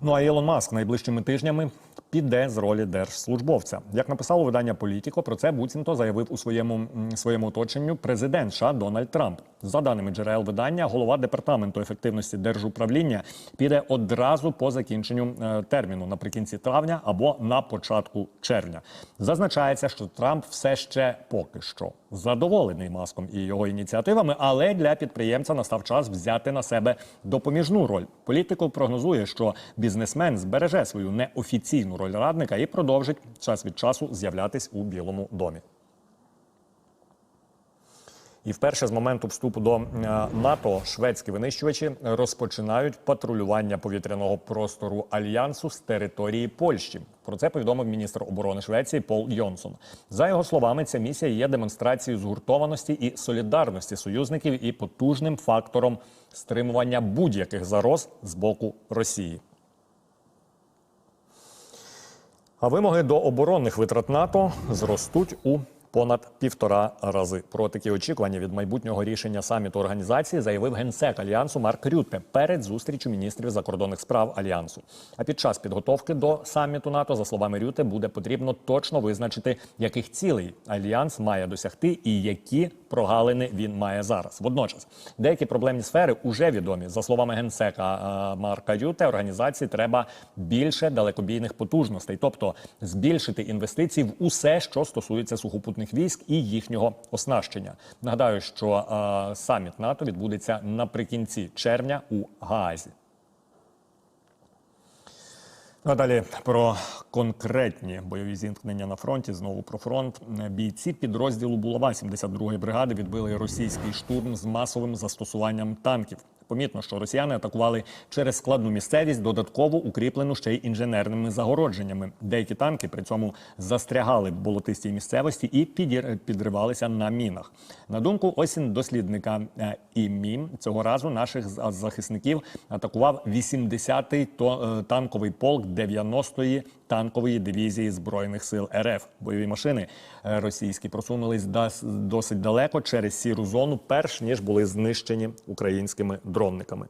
Ну а Ілон Маск найближчими тижнями піде з ролі держслужбовця. Як написало видання Політіко, про це буцімто заявив у своєму своєму оточенню президент США Дональд Трамп. За даними джерел видання, голова департаменту ефективності держуправління піде одразу по закінченню е, терміну наприкінці травня або на початку червня. Зазначається, що Трамп все ще поки що задоволений маском і його ініціативами, але для підприємця настав час взяти на себе допоміжну роль. Політико прогнозує, що бізнесмен збереже свою неофіційну роль радника і продовжить час від часу з'являтись у Білому домі. І вперше з моменту вступу до е, НАТО шведські винищувачі розпочинають патрулювання повітряного простору альянсу з території Польщі. Про це повідомив міністр оборони Швеції Пол Йонсон. За його словами, ця місія є демонстрацією згуртованості і солідарності союзників і потужним фактором стримування будь-яких загроз з боку Росії. А вимоги до оборонних витрат НАТО зростуть у понад півтора рази. Про такі очікування від майбутнього рішення саміту організації заявив генсек альянсу Марк Рютте перед зустрічю міністрів закордонних справ альянсу. А під час підготовки до саміту НАТО, за словами Рюте, буде потрібно точно визначити, яких цілей альянс має досягти і які прогалини він має зараз. Водночас деякі проблемні сфери уже відомі. За словами генсека Марка Рюте, організації треба більше далекобійних потужностей, тобто збільшити інвестиції в усе, що стосується сухопутних військ і їхнього оснащення. Нагадаю, що е, саміт НАТО відбудеться наприкінці червня у Гаазі. Ну, а далі про конкретні бойові зіткнення на фронті. Знову про фронт. Бійці підрозділу Булава 72-ї бригади відбили російський штурм з масовим застосуванням танків. Помітно, що росіяни атакували через складну місцевість, додатково укріплену ще й інженерними загородженнями. Деякі танки при цьому застрягали в болотистій місцевості і підривалися на мінах. На думку осінь дослідника е, ІМІ, цього разу наших захисників атакував 80-й то- е, танковий полк 90-ї танкової дивізії збройних сил РФ. Бойові машини е, російські просунулись досить далеко через сіру зону, перш ніж були знищені українськими дронниками.